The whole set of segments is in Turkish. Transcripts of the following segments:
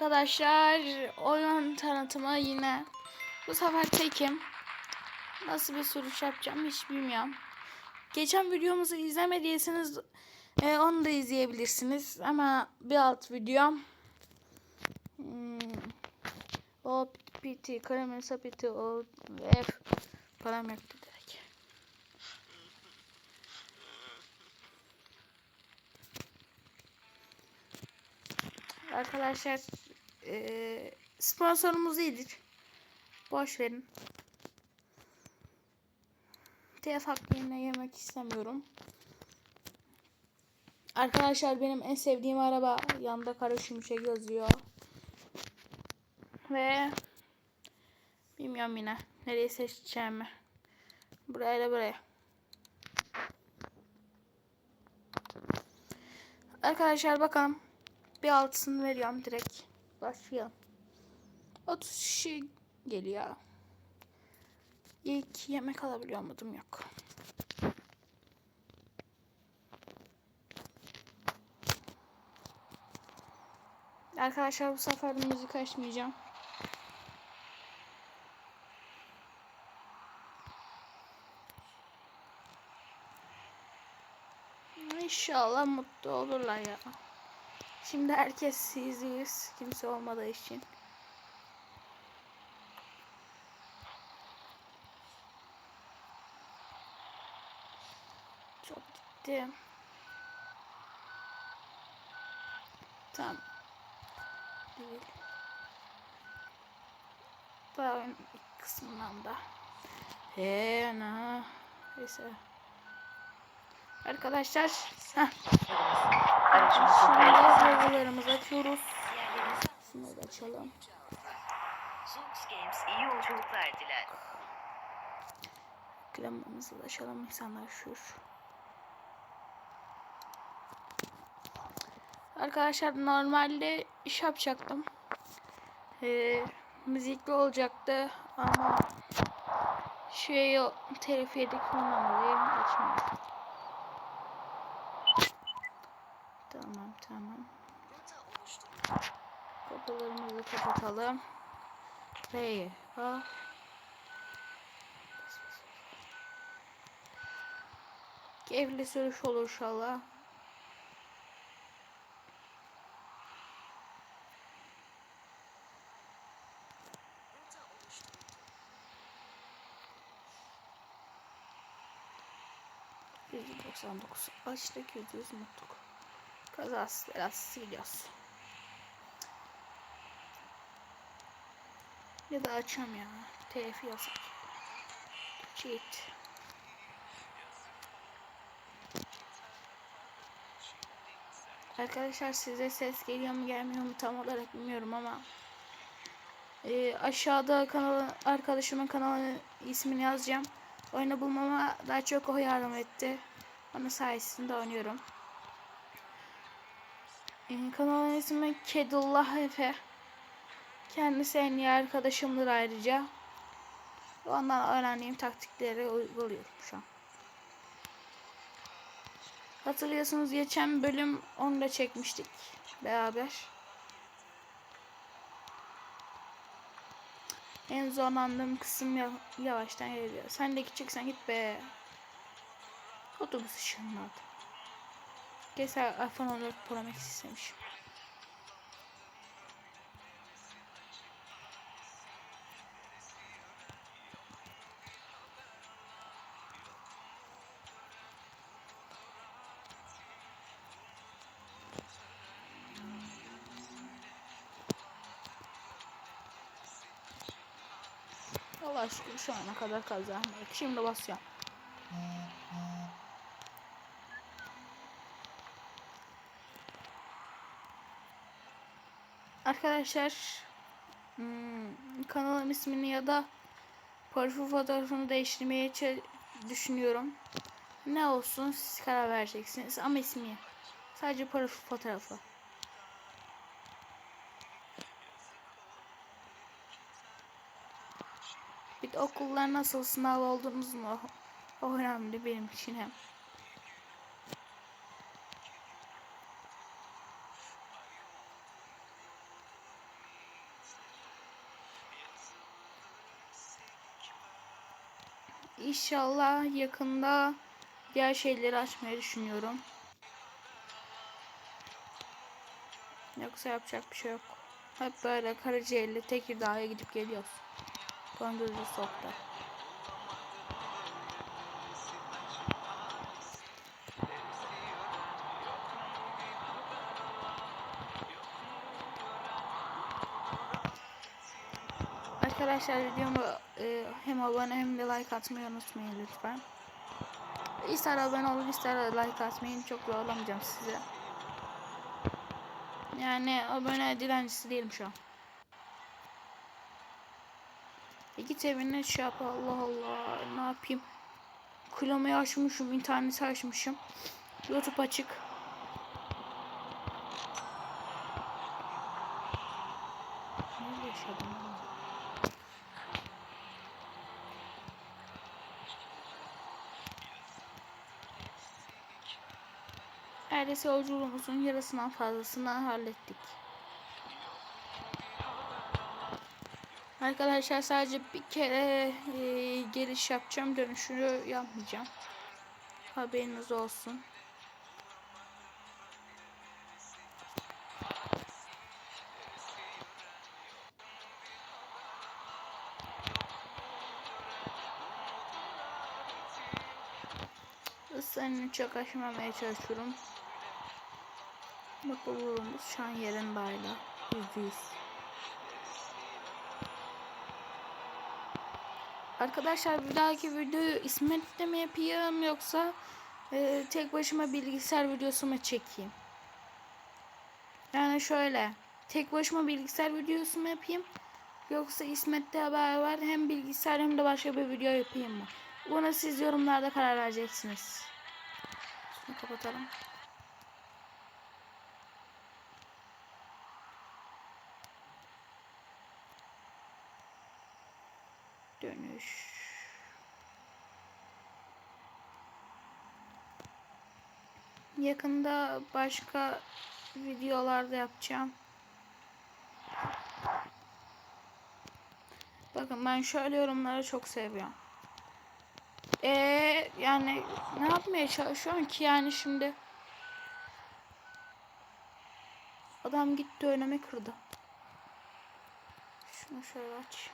arkadaşlar oyun tanıtımı yine bu sefer tekim. Nasıl bir sürüş yapacağım hiç bilmiyorum. Geçen videomuzu izlemediyseniz e, onu da izleyebilirsiniz. Ama bir alt videom. Hmm. O PT, karamel sapeti, o F param yoktu direkt. Arkadaşlar sponsorumuz iyidir. Boş verin. TF hakkını yemek istemiyorum. Arkadaşlar benim en sevdiğim araba yanda kara şimşek yazıyor. Ve bilmiyorum yine nereye seçeceğimi. Buraya da buraya. Arkadaşlar bakalım. Bir altısını veriyorum direkt. Başlayalım. 30 kişi geliyor. İlk yemek alabiliyor muydum? Yok. Arkadaşlar bu sefer müzik açmayacağım. İnşallah mutlu olurlar ya. Şimdi herkes siziz. Kimse olmadığı için. Çok gitti. Tamam. Değil. Daha ön kısmından da. He ana. Neyse. Arkadaşlar. Heh. Şimdi logolarımızı açıyoruz. Şunu da açalım. Zoox Games iyi yolculuklar diler. Reklamımızı da açalım. İnsanlar şur. Arkadaşlar normalde iş yapacaktım. Ee, müzikli olacaktı ama şey o telif yedik ondan dolayı açmadım. Tamam. Kapılarımızı kapatalım. R'ye ha. Keyifli sürüş olur inşallah. %99 açtık %100 mutluluk. Kazası belasız gidiyoruz. Ya da açam ya. Telif yazık. Cheat. Arkadaşlar size ses geliyor mu gelmiyor mu tam olarak bilmiyorum ama e, aşağıda kanal arkadaşımın kanalının ismini yazacağım. Oyunu bulmama daha çok o yardım etti. Onun sayesinde oynuyorum. Kanalın ismi Kedullah Efe. Kendisi en iyi arkadaşımdır ayrıca. Ondan öğrendiğim taktikleri uyguluyorum şu an. Hatırlıyorsunuz geçen bölüm onu da çekmiştik beraber. En zorlandığım kısım ya- yavaştan geliyor. Sen de gideceksen git be. Otobüs ışınladı. Keser iPhone 14 Pro Max istemişim. Allah aşkına şu ana kadar kazanmadık. Şimdi basıyorum. Arkadaşlar hmm, kanalım ismini ya da profil fotoğrafını değiştirmeye düşünüyorum. Ne olsun siz karar vereceksiniz ama ismi sadece profil fotoğrafı. Bir de okullar nasıl sınav oldunuz mu? O önemli benim için hem. İnşallah yakında diğer şeyleri açmayı düşünüyorum. Yoksa yapacak bir şey yok. Hep böyle Karaciğerli Tekirdağ'a gidip geliyoruz. Dondurucu sokta. Arkadaşlar videomu e, hem abone hem de like atmayı unutmayın lütfen. İster abone olun ister like atmayın çok zorlamayacağım size. Yani abone dilencisi değilim şu an. E git evine şey yap Allah Allah ne yapayım. Klimayı açmışım interneti açmışım. Youtube açık. Ne yaşadım ben? Neredeyse yolculuğumuzun yarısından fazlasını hallettik. Arkadaşlar sadece bir kere e, geliş yapacağım. Dönüşünü yapmayacağım. Haberiniz olsun. Islarını çok aşmamaya çalışıyorum. Mutluluğumuz şu an yerindeyla. Yüzde yüz. Arkadaşlar bir dahaki videoyu İsmet'le mi yapayım yoksa e, tek başıma bilgisayar videosu mu çekeyim? Yani şöyle tek başıma bilgisayar videosu mu yapayım yoksa İsmet'le beraber hem bilgisayar hem de başka bir video yapayım mı? Buna siz yorumlarda karar vereceksiniz. Şunu kapatalım. Dönüş. Yakında başka videolarda yapacağım. Bakın ben şöyle yorumları çok seviyorum. Ee, yani ne yapmaya çalışıyorum ki yani şimdi adam gitti önüme kırdı. Şunu şöyle aç.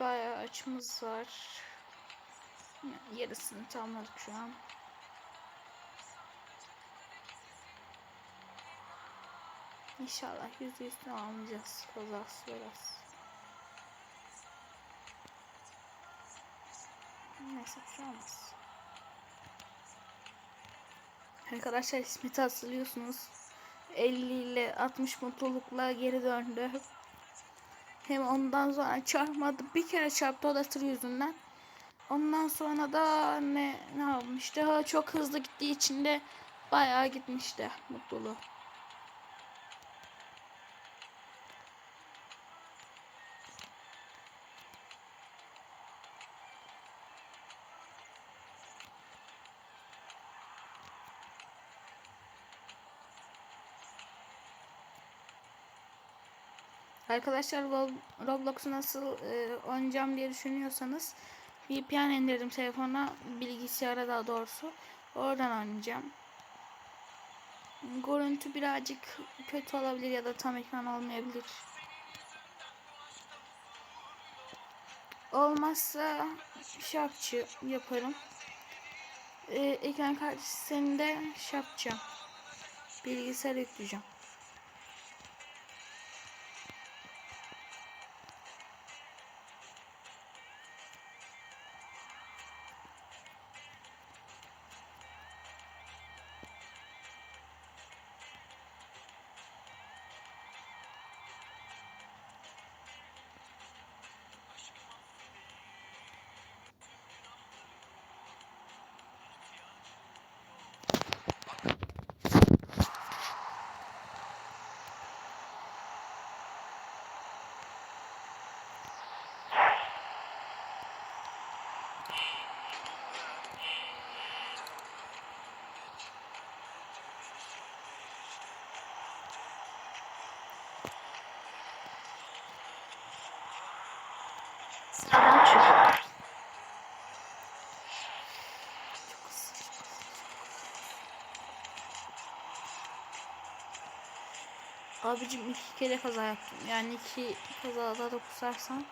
Bayağı açımız var. Yarısını tamamladık şu an. İnşallah yüzde yüz tamamlayacağız. Kazası biraz. Neyse bir şey olmaz. Arkadaşlar İsmet'i hatırlıyorsunuz. 50 ile 60 mutlulukla geri döndü. Hem ondan sonra çarpmadı. Bir kere çarptı o da tır yüzünden. Ondan sonra da ne ne yapmıştı? Ha, çok hızlı gittiği için de bayağı gitmişti mutluluğu. Arkadaşlar Ro- Roblox'u nasıl e, oynayacağım diye düşünüyorsanız VPN indirdim telefona, bilgisayara daha doğrusu. Oradan oynayacağım. Görüntü birazcık kötü olabilir ya da tam ekran olmayabilir. Olmazsa şapçı yaparım. Ee, ekran karşısında yapacağım. Bilgisayar yükleyeceğim. Sıradan çıkıyor. Abicim iki kere kaza yaptım. Yani iki kazada da kusarsam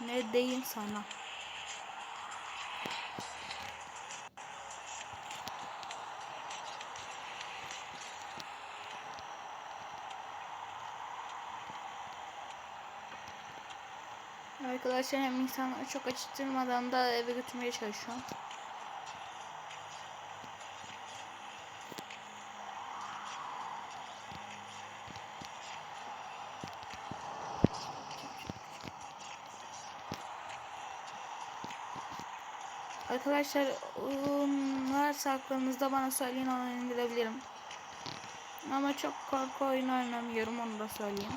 ne diyeyim sana. Arkadaşlar hem insanları çok açıktırmadan da eve götürmeye çalışıyorum. Arkadaşlar um, varsa aklınızda bana söyleyin onu indirebilirim. Ama çok korku oyunu oynamıyorum onu da söyleyeyim.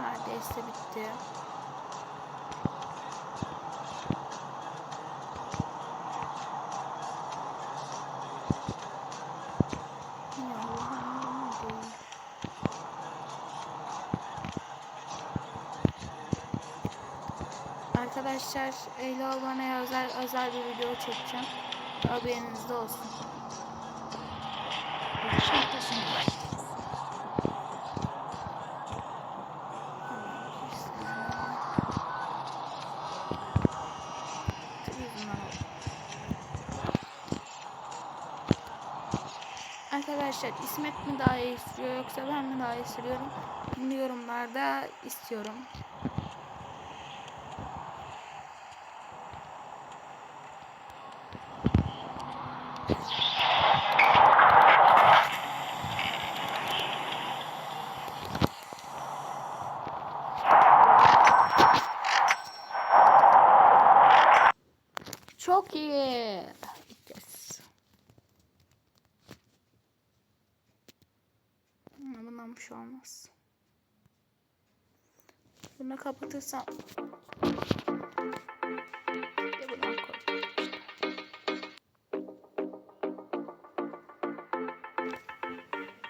Neredeyse bitti. Ya Allah'ım, bu değil. Arkadaşlar Eylül bana özel özel bir video çekeceğim. Haberinizde olsun. Arkadaşlar İsmet mi daha iyi sürüyor yoksa ben mi daha iyi? Bunu yorumlarda istiyorum. Çok iyi. Yes. Bundan bir şey olmaz. Bunu kapatırsam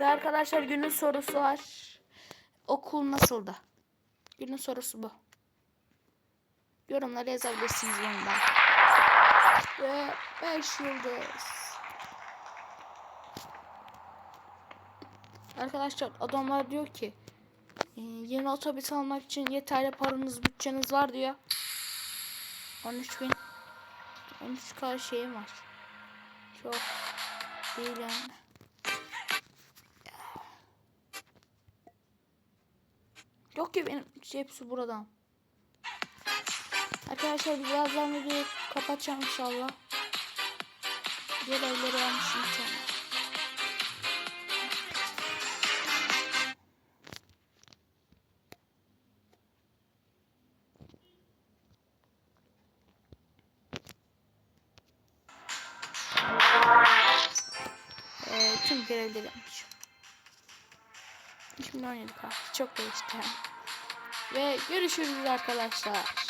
arkadaşlar günün sorusu var. Okul nasıldı? Günün sorusu bu. Yorumlara yazabilirsiniz da. Ve 5 yıldız. Arkadaşlar adamlar diyor ki "Ee, yeni otobüs almak için yeterli paranız bütçeniz var diyor. 13 bin 13k şeyim var. Çok değil yani. Yok ki benim hepsi buradan. Arkadaşlar birazdan videoyu kapatacağım inşallah. Diğer evleri yanlışım inşallah. Ee, tüm görevleri yapmışım. 17 kaldı. Çok değişti. Ve görüşürüz arkadaşlar.